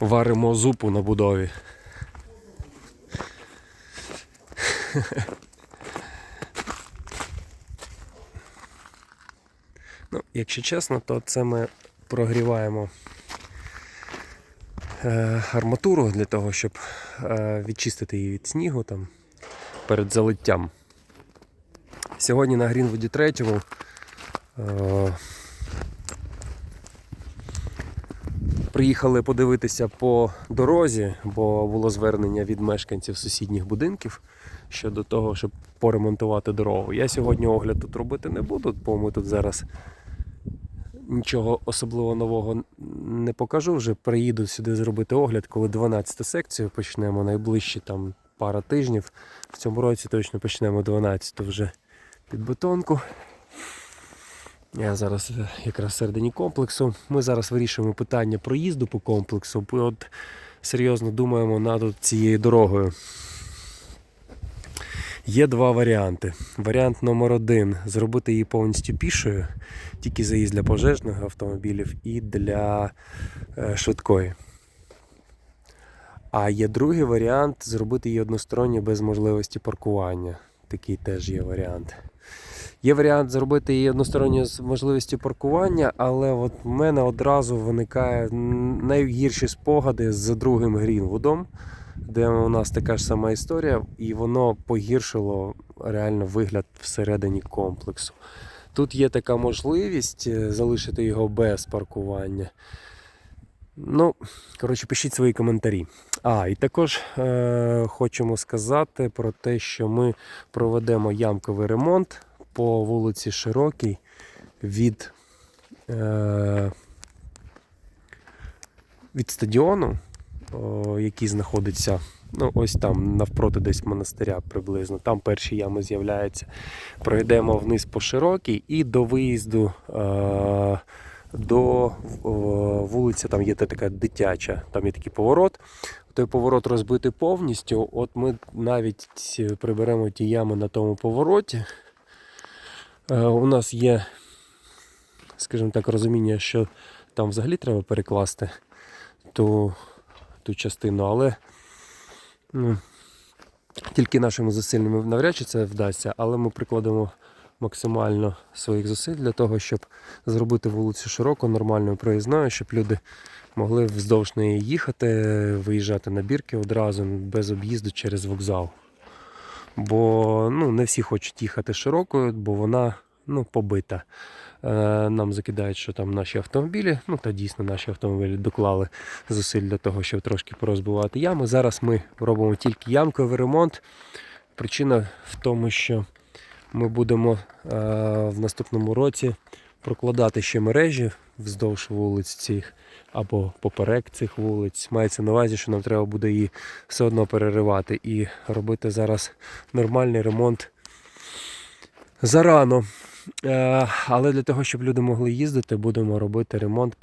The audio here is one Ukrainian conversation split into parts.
Варимо зупу на будові. Ну, якщо чесно, то це ми прогріваємо е, арматуру для того, щоб е, відчистити її від снігу там, перед залиттям. Сьогодні на Грінвуді 3 е, приїхали подивитися по дорозі, бо було звернення від мешканців сусідніх будинків щодо того, щоб поремонтувати дорогу. Я сьогодні огляд тут робити не буду, бо ми тут зараз нічого особливо нового не покажу. Вже приїду сюди зробити огляд, коли 12 секцію почнемо найближчі там пара тижнів. В цьому році точно почнемо 12 вже під бетонку. Я зараз е, якраз всередині комплексу. Ми зараз вирішуємо питання проїзду по комплексу. От серйозно думаємо над цією дорогою. Є два варіанти. Варіант номер один зробити її повністю пішою, тільки заїзд для пожежних автомобілів і для е, швидкої. А є другий варіант зробити її односторонньо без можливості паркування. Такий теж є варіант. Є варіант зробити її односторонньо з можливістю паркування, але от в мене одразу виникає найгірші спогади з другим Грінвудом, де у нас така ж сама історія, і воно погіршило реально вигляд всередині комплексу. Тут є така можливість е, залишити його без паркування. Ну, коротше, пишіть свої коментарі. А, і також е- хочемо сказати про те, що ми проведемо ямковий ремонт по вулиці Широкій від, е- від стадіону, о, який знаходиться ну, ось там навпроти десь монастиря приблизно. Там перші ями з'являються. Пройдемо вниз по широкій і до виїзду. Е- до вулиці, там є така дитяча, там є такий поворот. Той поворот розбитий повністю. От ми навіть приберемо ті ями на тому повороті. Е, у нас є, скажімо так, розуміння, що там взагалі треба перекласти ту, ту частину, але ну, тільки нашими зусиллями навряд чи це вдасться, але ми прикладемо максимально своїх зусиль для того, щоб зробити вулицю широко, нормальною проїзною, щоб люди могли вздовж неї їхати, виїжджати на бірки одразу без об'їзду через вокзал. Бо ну, не всі хочуть їхати широкою, бо вона ну, побита. Е, Нам закидають, що там наші автомобілі, ну та дійсно наші автомобілі доклали зусиль для того, щоб трошки порозбивати ями. Зараз ми робимо тільки ямковий ремонт. Причина в тому, що ми будемо е, в наступному році прокладати ще мережі вздовж вулиць цих або поперек цих вулиць. Мається на увазі, що нам треба буде її все одно переривати і робити зараз нормальний ремонт зарано. Е, але для того, щоб люди могли їздити, будемо робити ремонт,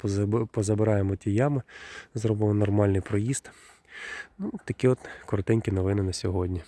позабираємо ті ями, зробимо нормальний проїзд. Ну, такі от коротенькі новини на сьогодні.